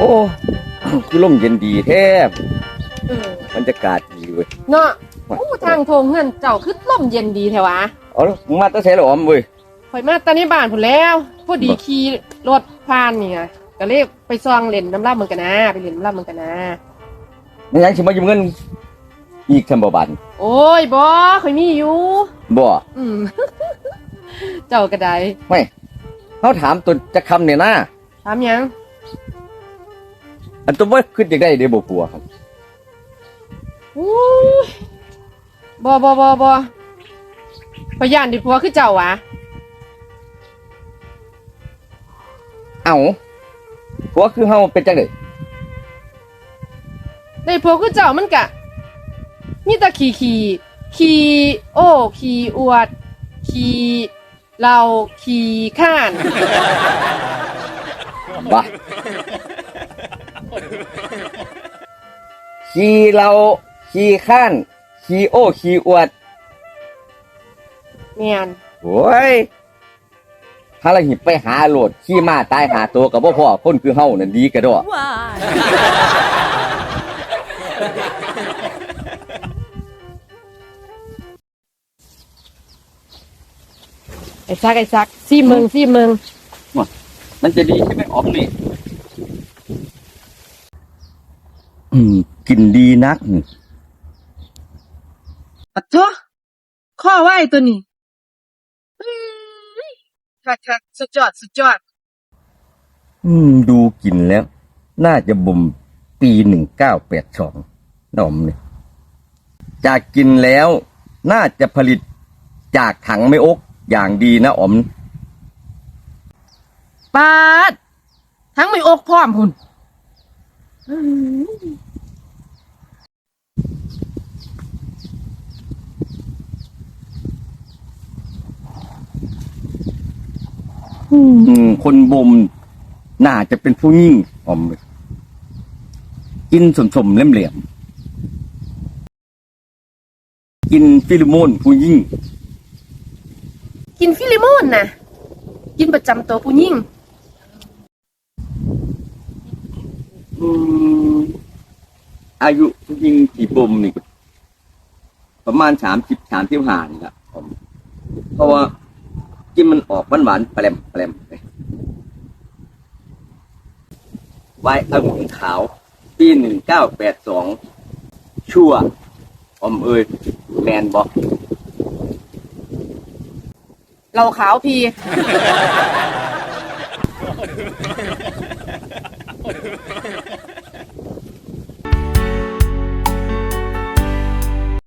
โอ้คือลมเย็นดีแท้เออบรรยากาศดีเว้ยเนาะอู้ทางโทงเงินเจ้าคือลมเย็นดีแท้วะเอาล่ะมึงมาแตั้งแต่ละออมเว้ยข่อยมาตอนนี้บ้านพุ่นแล้วพอดีขี่รถผ่านนี่ไงก็เลยไปซองเล่นน้ำลาบเมืองกันนะไปเล่นน้ำลาบเมืองกันนะไม่ยังสิมายืมเงิน อีกคำบ่บันโอ้ยบอข่อยมีอยู่บ่อืม เจ้าก็ได้ไม่เขาถามตัวจะคำเนี่ยนะถามหยัง อันตัวว่าขึ้นอยากได้เดี๋ยวบ่ปัวครับอู้ยบอบอบอบอพยานดิผัวคือเจ้าวะเอ้าปัวคือเฮาเป็นจังได๋ได้ผัวคือเจ้ามันกะมีแต่ขี่ขี่ขี่โอ้ขี่อวดขี่เราขี่ข้าน บ่ ขี่เราขี่ข้านขี่โอ้ขี่อวดแม่นโอ้ยถ้าเราหิบไปหาโหลดขี่ม้าตายหาตัวกับบ่พ่อคนคือเฮานั่นดีกระดอไอ้ซักไอ้ซักซี่เมืองซี่เมืองมันจะดีใช่ไหมออมนี่ อืมกินดีนักนี่ปัดโทข้อไหวตัวนี้คักคักสุดยอดสุดยอด อืม ดูกินแล้ว น่าจะบ่มปีหนึ่งเก้าแปดสองนอมเนี่ยจากกินแล้ว น่าจะผลิตจากถังไม่อกอย่างดีนะออมปาด ทั้งไม่อกพร้อมหุ่น อืมคนบ่มน่าจะเป็นผู้ยิ่งออมกินสมๆเหลี่ยมๆกินฟิลิโมนผู้ยิ่ง กินฟิลิโมนนะกินประจำตัวผู้หญิง อืมอายุยิงที่บ่มนี่ก็ประมาณสามสิบสามสิบห้านี่แหละผมเพราะว่ากินมันออกหวานหวานๆแปลมแปลมไปไวน์องุ่นขาว ปีหนึ่งเก้าแปดสองชั่วอมเอ้ยแมนบอกเราขาวพี